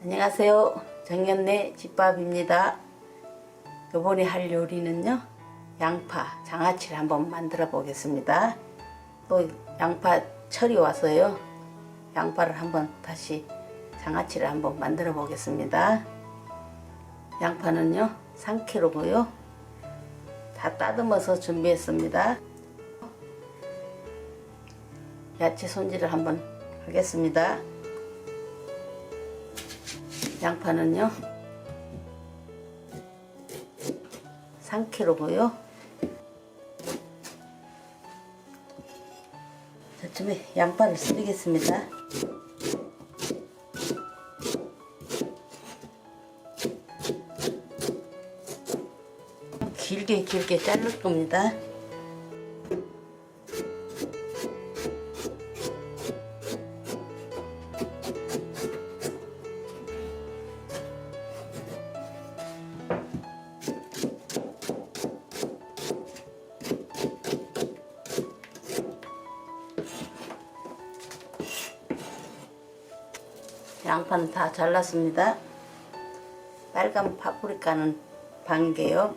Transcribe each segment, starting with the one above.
안녕하세요. 정연네 집밥입니다. 이번에 할 요리는요. 양파, 장아찌를 한번 만들어 보겠습니다. 또 양파 철이 와서요. 양파를 한번 다시 장아찌를 한번 만들어 보겠습니다. 양파는요. 3kg고요. 다 따듬어서 준비했습니다. 야채 손질을 한번 하겠습니다. 양파는요? 3kg고요? 저쯤에 양파를 썰겠습니다. 길게 길게 자를 겁니다 양파는 다 잘랐습니다. 빨간 파프리카는 반 개요.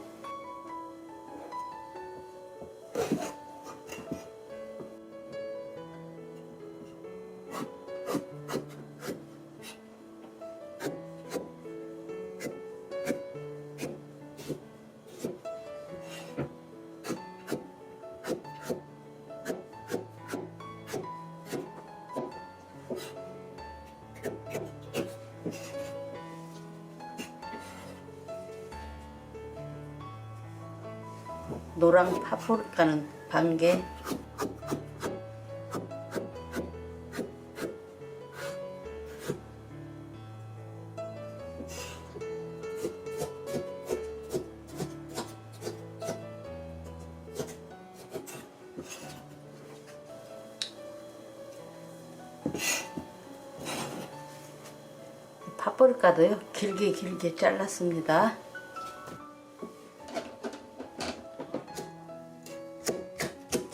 노랑 파프리카는 반 개. 파프리카도요 길게 길게 잘랐습니다.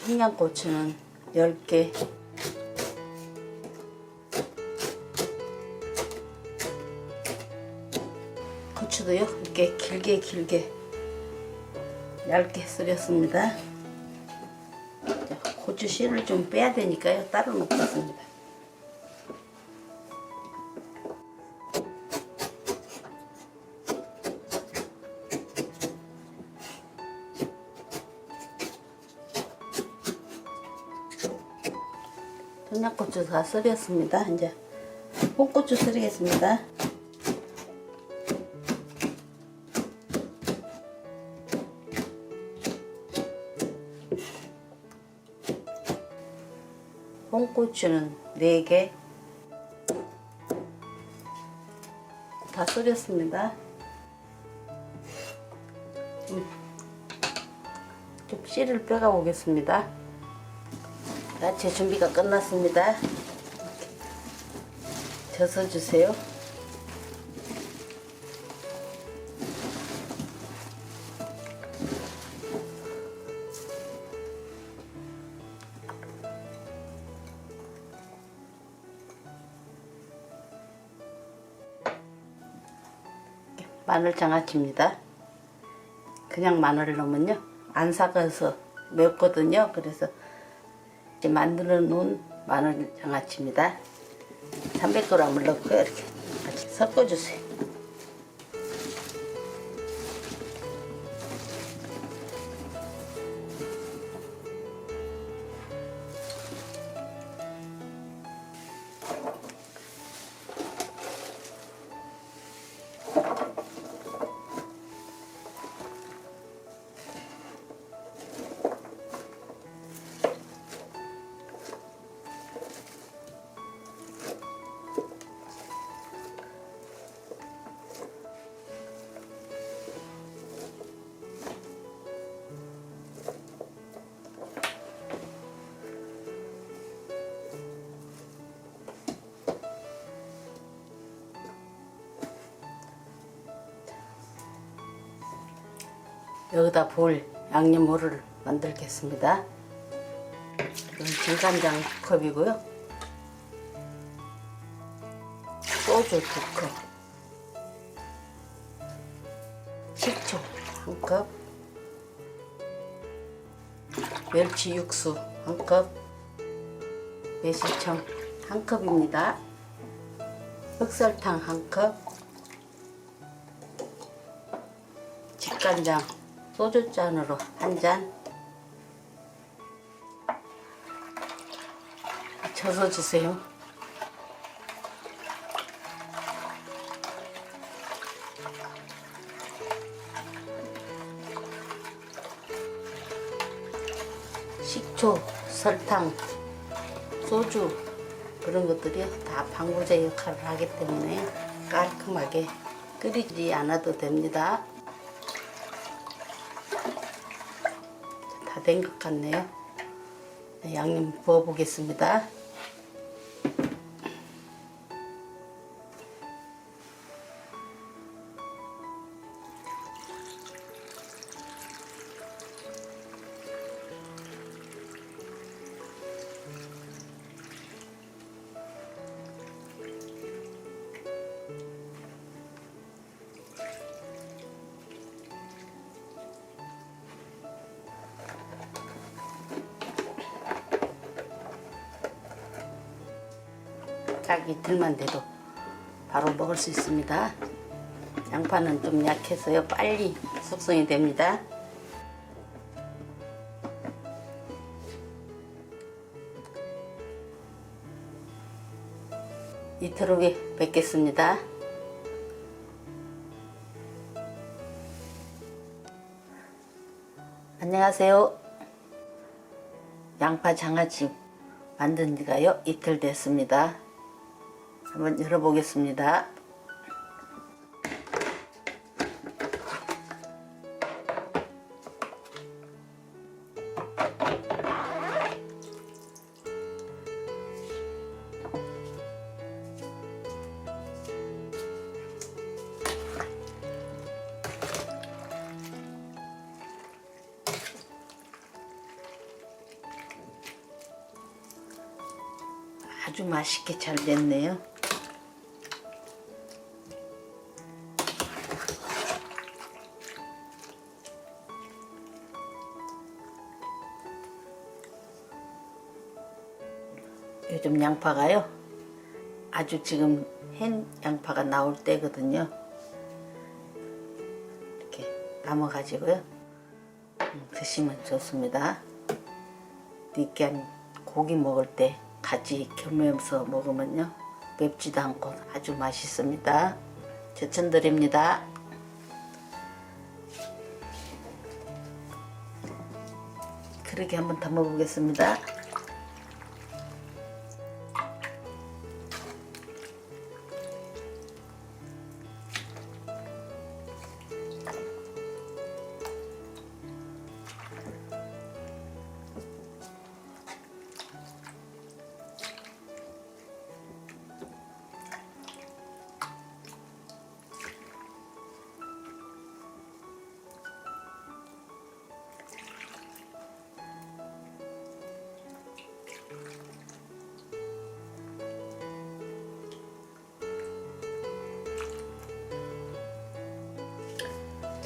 청양고추는 10개. 고추도요 이렇게 길게 길게 얇게 썰었습니다. 자, 고추 씨를 좀 빼야 되니까요. 따로 놓겠습니다 청양고추 다 썰었습니다. 이제 홍고추 썰겠습니다. 홍고추는 4개 다 썰었습니다. 음, 좀 씨를 빼가 보겠습니다. 야채 준비가 끝났습니다. 져서 주세요. 마늘 장아찌입니다. 그냥 마늘을 넣으면요 안 삭아서 맵거든요. 그래서 이제 만들어 놓은 마늘 장아찌입니다. 300g을 넣고 이렇게 같이 섞어주세요. 여기다 볼 양념물을 만들겠습니다. 이건 진간장 두 컵이고요. 소주 두 컵. 식초 한 컵, 멸치 육수 한 컵, 매실청 한 컵입니다. 흑설탕 한 컵, 직간장 소주잔으로 한 잔, 젖어 주세요. 식초, 설탕, 소주 그런 것들이 다 방부제 역할을 하기 때문에 깔끔하게 끓이지 않아도 됩니다. 다 된 것 같네요. 네, 양념 부어 보겠습니다. 딱 이틀만 돼도 바로 먹을 수 있습니다. 양파는 좀 약해서요. 빨리 숙성이 됩니다. 이틀 후에 뵙겠습니다. 안녕하세요. 양파 장아찌 만든 지가요 이틀 됐습니다. 한번 열어보겠습니다. 아주 맛있게 잘 됐네요. 양파가요. 아주 지금 hen 양파가 나올 때거든요. 이렇게 담아가지고요. 음, 드시면 좋습니다. 느끼한 고기 먹을 때 같이 겸하면서 먹으면요. 맵지도 않고 아주 맛있습니다. 추천드립니다. 그렇게 한번 담아 보겠습니다.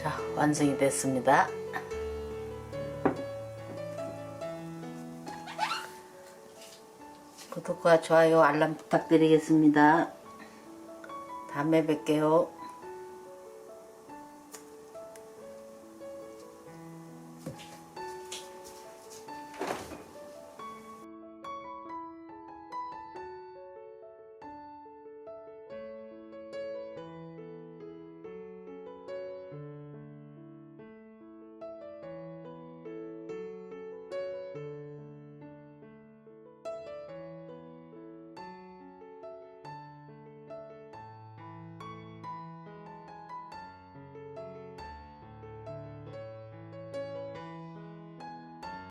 자, 완성이 됐습니다. 구독과 좋아요, 알람 부탁드리겠습니다. 다음에 뵐게요.